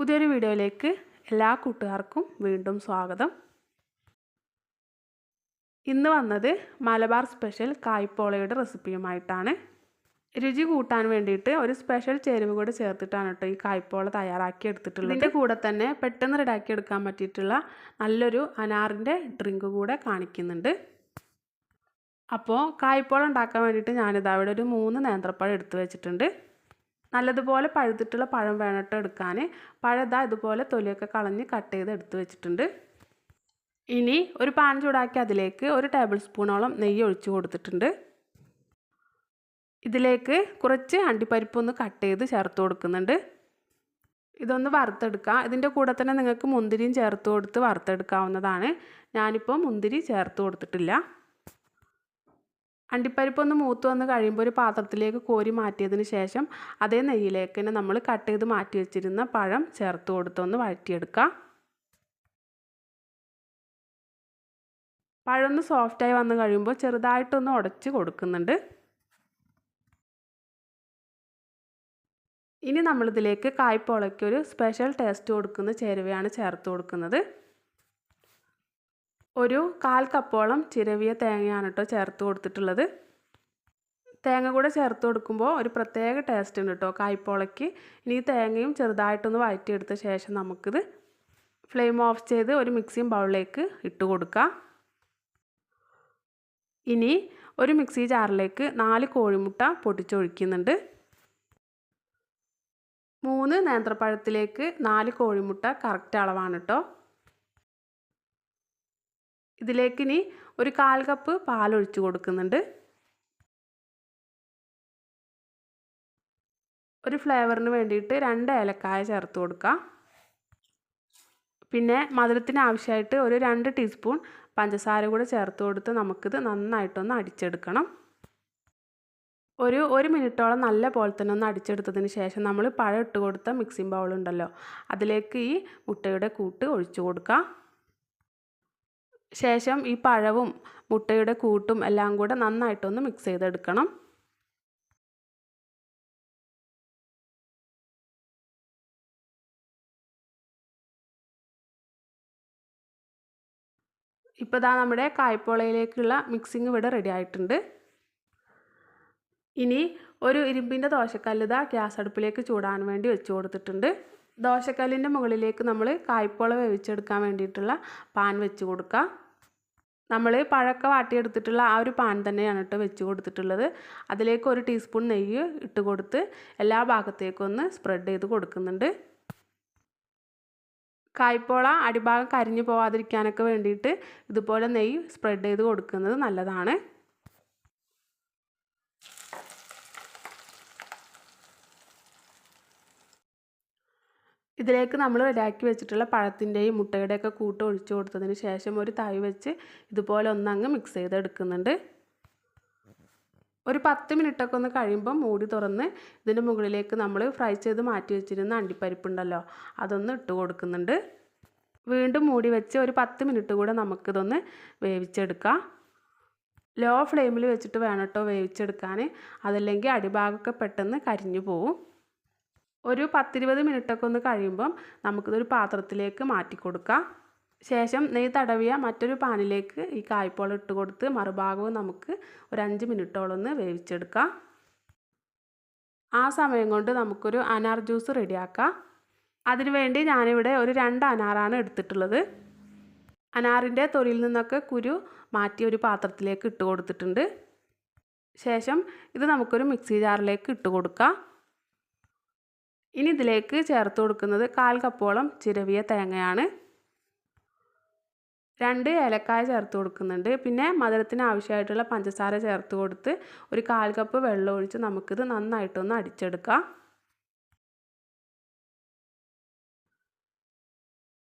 പുതിയൊരു വീഡിയോയിലേക്ക് എല്ലാ കൂട്ടുകാർക്കും വീണ്ടും സ്വാഗതം. ഇന്ന് വന്നത് മലബാർ സ്പെഷ്യൽ കായ്പോളയുടെ റെസിപ്പിയുമായിട്ടാണ്. രുചി കൂട്ടാൻ വേണ്ടിയിട്ട് ഒരു സ്പെഷ്യൽ ചേരുവ കൂടെ ചേർത്തിട്ടാണ് കേട്ടോ ഈ കായ്പോള തയ്യാറാക്കി എടുത്തിട്ടുള്ളത്. ഇതിന്റെ കൂടെ തന്നെ പെട്ടെന്ന് റെഡാക്കി എടുക്കാൻ പറ്റിയിട്ടുള്ള നല്ലൊരു അനാറിന്റെ ഡ്രിങ്ക് കൂടെ കാണിക്കുന്നുണ്ട്. അപ്പോൾ കായ്പോള ഉണ്ടാക്കാൻ വേണ്ടിയിട്ട് ഞാനിതാ ഇവിടെ ഒരു മൂന്ന് നേന്ത്രപ്പഴം എടുത്തു വെച്ചിട്ടുണ്ട്. നല്ലതുപോലെ പഴുത്തിട്ടുള്ള പഴം വേണട്ടോ എടുക്കാൻ പഴുതാ ഇതുപോലെ തൊലിയൊക്കെ കളഞ്ഞ് കട്ട് ചെയ്ത് എടുത്തു വെച്ചിട്ടുണ്ട്. ഇനി ഒരു പാൻ ചൂടാക്കി അതിലേക്ക് ഒരു ടേബിൾ സ്പൂണോളം നെയ്യ് ഒഴിച്ചു കൊടുത്തിട്ടുണ്ട്. ഇതിലേക്ക് കുറച്ച് അണ്ടിപ്പരിപ്പ് ഒന്ന് കട്ട് ചെയ്ത് ചേർത്ത് കൊടുക്കുന്നുണ്ട്. ഇതൊന്ന് വറുത്തെടുക്കാം. ഇതിന്റെ കൂടെ തന്നെ നിങ്ങൾക്ക് മുന്തിരിയും ചേർത്ത് കൊടുത്ത് വറുത്തെടുക്കാവുന്നതാണ്. ഞാനിപ്പോൾ മുന്തിരി ചേർത്ത് കൊടുത്തിട്ടില്ല. അണ്ടിപ്പരിപ്പ് ഒന്ന് മൂത്ത് വന്ന് കഴിയുമ്പോൾ ഒരു പാത്രത്തിലേക്ക് കോരി മാറ്റിയതിന് ശേഷം അതേ നെയ്യിലേക്ക് തന്നെ നമ്മൾ കട്ട് ചെയ്ത് മാറ്റി വെച്ചിരുന്ന പഴം ചേർത്ത് കൊടുത്തൊന്ന് പഴം ഒന്ന് സോഫ്റ്റായി വന്ന് കഴിയുമ്പോൾ ചെറുതായിട്ടൊന്ന് ഉടച്ച് കൊടുക്കുന്നുണ്ട്. ഇനി നമ്മളിതിലേക്ക് കായ്പോളയ്ക്ക് ഒരു സ്പെഷ്യൽ ടേസ്റ്റ് കൊടുക്കുന്ന ചേരുവയാണ് ചേർത്ത് കൊടുക്കുന്നത്. ഒരു കാൽ കപ്പോളം ചിരവിയ തേങ്ങയാണ് കേട്ടോ ചേർത്ത് കൊടുത്തിട്ടുള്ളത്. തേങ്ങ കൂടെ ചേർത്ത് കൊടുക്കുമ്പോൾ ഒരു പ്രത്യേക ടേസ്റ്റ് ഉണ്ട് കേട്ടോ കായ്പോളയ്ക്ക് ഇനി തേങ്ങയും ചെറുതായിട്ടൊന്ന് വഴറ്റിയെടുത്ത ശേഷം നമുക്കിത് ഫ്ലെയിം ഓഫ് ചെയ്ത് ഒരു മിക്സിയും ബൗളിലേക്ക് ഇട്ട് കൊടുക്കാം. ഇനി ഒരു മിക്സി ജാറിലേക്ക് നാല് കോഴിമുട്ട പൊട്ടിച്ചൊഴിക്കുന്നുണ്ട്. മൂന്ന് നേന്ത്രപ്പഴത്തിലേക്ക് നാല് കോഴിമുട്ട കറക്റ്റ് അളവാണ് കേട്ടോ. ഇതിലേക്ക് ഇനി ഒരു കാൽ കപ്പ് പാലൊഴിച്ച് കൊടുക്കുന്നുണ്ട്. ഒരു ഫ്ലേവറിന് വേണ്ടിയിട്ട് രണ്ട് ഏലക്കായ ചേർത്ത് കൊടുക്കുക പിന്നെ മധുരത്തിന് ആവശ്യമായിട്ട് ഒരു രണ്ട് ടീസ്പൂൺ പഞ്ചസാര കൂടെ ചേർത്ത് കൊടുത്ത് നമുക്കിത് നന്നായിട്ടൊന്ന് അടിച്ചെടുക്കണം. ഒരു ഒരു മിനിറ്റോളം നല്ല പോലെ തന്നെ ഒന്ന് അടിച്ചെടുത്തതിന് ശേഷം നമ്മൾ പഴം ഇട്ട് കൊടുത്ത മിക്സിംഗ് ബൗൾ ഉണ്ടല്ലോ അതിലേക്ക് ഈ മുട്ടയുടെ കൂട്ട് ഒഴിച്ചു കൊടുക്കാം. ശേഷം ഈ പഴവും മുട്ടയുടെ കൂട്ടും എല്ലാം കൂടെ നന്നായിട്ടൊന്ന് മിക്സ് ചെയ്തെടുക്കണം. ഇപ്പോൾ ഇതാ നമ്മുടെ കായ്പോളയിലേക്കുള്ള മിക്സിങ് ഇവിടെ റെഡി ആയിട്ടുണ്ട്. ഇനി ഒരു ഇരുമ്പിന്റെ ദോശക്കല്ല് ഇതാ ഗ്യാസ് അടുപ്പിലേക്ക് ചൂടാൻ വേണ്ടി വെച്ച് കൊടുത്തിട്ടുണ്ട്. ദോശക്കല്ലിന്റെ മുകളിലേക്ക് നമ്മൾ കായ്പോള വേവിച്ചെടുക്കാൻ വേണ്ടിയിട്ടുള്ള പാൻ വെച്ച് കൊടുക്കുക. നമ്മൾ പഴക്ക വാട്ടിയെടുത്തിട്ടുള്ള ആ ഒരു പാൻ തന്നെയാണ് കേട്ടോ വെച്ച് കൊടുത്തിട്ടുള്ളത്. അതിലേക്ക് ഒരു ടീസ്പൂൺ നെയ്യ് ഇട്ട് കൊടുത്ത് എല്ലാ ഭാഗത്തേക്കും ഒന്ന് സ്പ്രെഡ് ചെയ്ത് കൊടുക്കുന്നുണ്ട്. കായ്പോള അടിഭാഗം കരിഞ്ഞു പോവാതിരിക്കാനൊക്കെ വേണ്ടിയിട്ട് ഇതുപോലെ നെയ്യ് സ്പ്രെഡ് ചെയ്ത് കൊടുക്കുന്നത് നല്ലതാണ്. ഇതിലേക്ക് നമ്മൾ റെഡിയാക്കി വെച്ചിട്ടുള്ള പഴത്തിന്റെയും മുട്ടയുടെയൊക്കെ കൂട്ട് ഒഴിച്ചു കൊടുത്തതിന് ശേഷം ഒരു തൈ വെച്ച് ഇതുപോലെ ഒന്നങ്ങ് മിക്സ് ചെയ്തെടുക്കുന്നുണ്ട്. ഒരു പത്ത് മിനിറ്റൊക്കെ ഒന്ന് കഴിയുമ്പോൾ മൂടി തുറന്ന് ഇതിന്റെ മുകളിലേക്ക് നമ്മൾ ഫ്രൈ ചെയ്ത് മാറ്റി വെച്ചിരുന്ന അണ്ടിപ്പരിപ്പുണ്ടല്ലോ അതൊന്ന് ഇട്ട് കൊടുക്കുന്നുണ്ട്. വീണ്ടും മൂടി വെച്ച് ഒരു പത്ത് മിനിറ്റ് കൂടെ നമുക്കിതൊന്ന് വേവിച്ചെടുക്കാം. ലോ ഫ്ലെയിമിൽ വെച്ചിട്ട് വേണം കേട്ടോ വേവിച്ചെടുക്കാൻ. അതല്ലെങ്കിൽ അടിഭാഗമൊക്കെ പെട്ടെന്ന് കരിഞ്ഞു പോവും. ഒരു പത്തിരുപത് മിനിറ്റൊക്കെ ഒന്ന് കഴിയുമ്പം നമുക്കിതൊരു പാത്രത്തിലേക്ക് മാറ്റി കൊടുക്കാം. ശേഷം നെയ്യ് തടവിയ മറ്റൊരു പാനിലേക്ക് ഈ കായ്പോള ഇട്ട് കൊടുത്ത് മറുഭാഗവും നമുക്ക് ഒരു അഞ്ച് മിനിറ്റോളം ഒന്ന് വേവിച്ചെടുക്കാം. ആ സമയം കൊണ്ട് നമുക്കൊരു അനാർ ജ്യൂസ് റെഡിയാക്കാം. അതിനുവേണ്ടി ഞാനിവിടെ ഒരു രണ്ട് അനാറാണ് എടുത്തിട്ടുള്ളത്. അനാറിന്റെ തൊലിയിൽ നിന്നൊക്കെ കുരു മാറ്റി ഒരു പാത്രത്തിലേക്ക് ഇട്ട് കൊടുത്തിട്ടുണ്ട്. ശേഷം ഇത് നമുക്കൊരു മിക്സി ജാറിലേക്ക് ഇട്ട് കൊടുക്കാം. ഇനി ഇതിലേക്ക് ചേർത്ത് കൊടുക്കുന്നത് കാൽ കപ്പോളം ചിരവിയ തേങ്ങയാണ്. രണ്ട് ഏലക്കായ ചേർത്ത് കൊടുക്കുന്നുണ്ട്. പിന്നെ മധുരത്തിന് ആവശ്യമായിട്ടുള്ള പഞ്ചസാര ചേർത്ത് കൊടുത്ത് ഒരു കാൽ കപ്പ് വെള്ളം ഒഴിച്ച് നമുക്കിത് നന്നായിട്ടൊന്ന് അടിച്ചെടുക്കാം.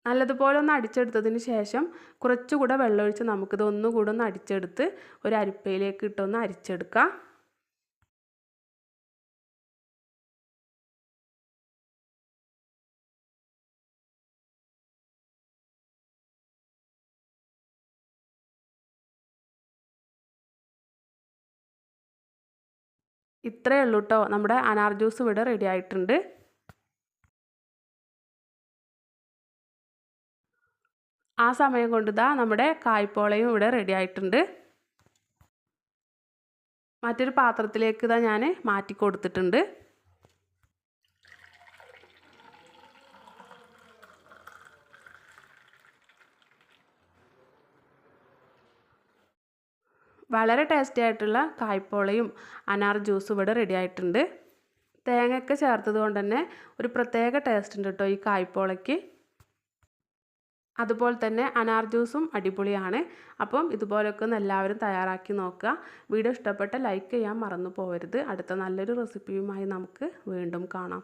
നല്ലതുപോലെ ഒന്ന് അടിച്ചെടുത്തതിന് ശേഷം കുറച്ചുകൂടെ വെള്ളമൊഴിച്ച് നമുക്കിത് ഒന്നുകൂടെ ഒന്ന് അടിച്ചെടുത്ത് ഒരു അരിപ്പയിലേക്ക് ഇട്ടൊന്ന് അരിച്ചെടുക്കാം. ഇത്രയേ ഉള്ളൂ കേട്ടോ നമ്മുടെ അനാർ ജ്യൂസ് ഇവിടെ റെഡി ആയിട്ടുണ്ട്. ആ സമയം കൊണ്ട് ഇതാ നമ്മുടെ കായ്പോളയും ഇവിടെ റെഡി ആയിട്ടുണ്ട്. മറ്റൊരു പാത്രത്തിലേക്ക് ഇതാ ഞാൻ മാറ്റി കൊടുത്തിട്ടുണ്ട്. വളരെ ടേസ്റ്റി ആയിട്ടുള്ള കായ്പോളയും അനാർ ജ്യൂസും ഇവിടെ റെഡി ആയിട്ടുണ്ട്. തേങ്ങയൊക്കെ ചേർത്തത് കൊണ്ട് തന്നെ ഒരു പ്രത്യേക ടേസ്റ്റ് ഉണ്ട് കേട്ടോ ഈ കായ്പോളയ്ക്ക്. അതുപോലെ തന്നെ അനാർ ജ്യൂസും അടിപൊളിയാണ്. അപ്പം ഇതുപോലൊക്കെ ഒന്ന് എല്ലാവരും തയ്യാറാക്കി നോക്കുക. വീഡിയോ ഇഷ്ടപ്പെട്ട ലൈക്ക് ചെയ്യാൻ മറന്നു പോകരുത് അടുത്ത നല്ലൊരു റെസിപ്പിയുമായി നമുക്ക് വീണ്ടും കാണാം.